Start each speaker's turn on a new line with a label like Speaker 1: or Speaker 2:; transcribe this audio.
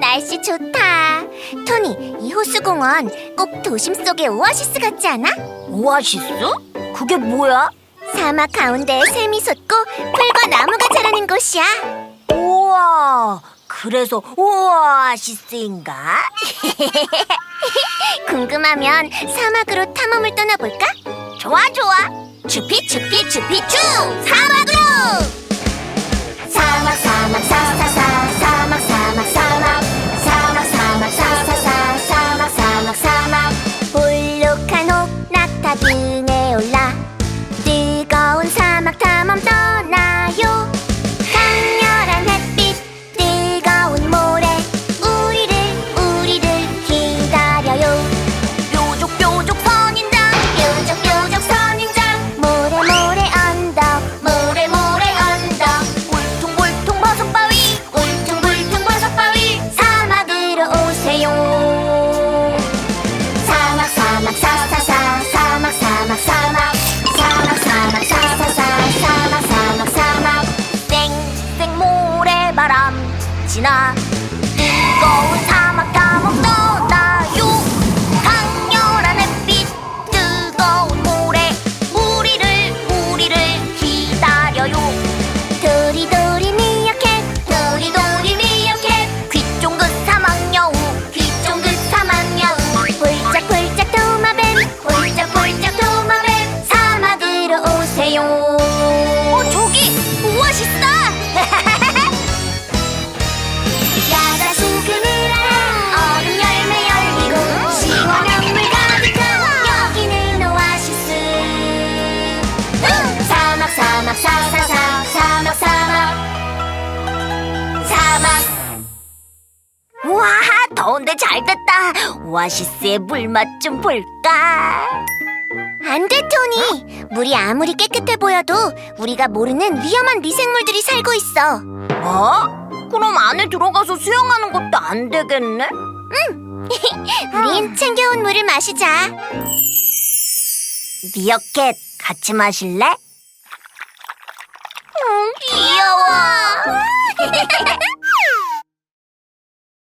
Speaker 1: 날씨 좋다. 토니, 이 호수공원 꼭 도심 속의 오아시스 같지 않아?
Speaker 2: 오아시스? 그게 뭐야?
Speaker 1: 사막 가운데 샘이 솟고 풀과 나무가 자라는 곳이야.
Speaker 2: 우와, 그래서 오아시스인가?
Speaker 1: 궁금하면 사막으로 탐험을 떠나볼까?
Speaker 2: 좋아, 좋아.
Speaker 1: 주피 주피 주피 쭈 사막 지나. 뜨거운 사막 감옥 떠나요. 강렬한 햇빛 뜨거운 모래 우리를 우리를 기다려요. 도리도리 미어캣 도리도리 미어캣 귀 쫑긋 사막 여우 귀 쫑긋 사막 여우. 폴짝폴짝 도마뱀 폴짝폴짝 도마뱀. 사막으로 오세요
Speaker 2: 더운데 잘 됐다. 오아시스의 물맛 좀 볼까?
Speaker 1: 안 돼 토니 물이 아무리 깨끗해 보여도 우리가 모르는 위험한 미생물들이 살고 있어
Speaker 2: 뭐? 그럼 안에 들어가서 수영하는 것도 안 되겠네?
Speaker 1: 우린 챙겨온 물을 마시자
Speaker 2: 미어캣, 같이 마실래?
Speaker 1: 귀여워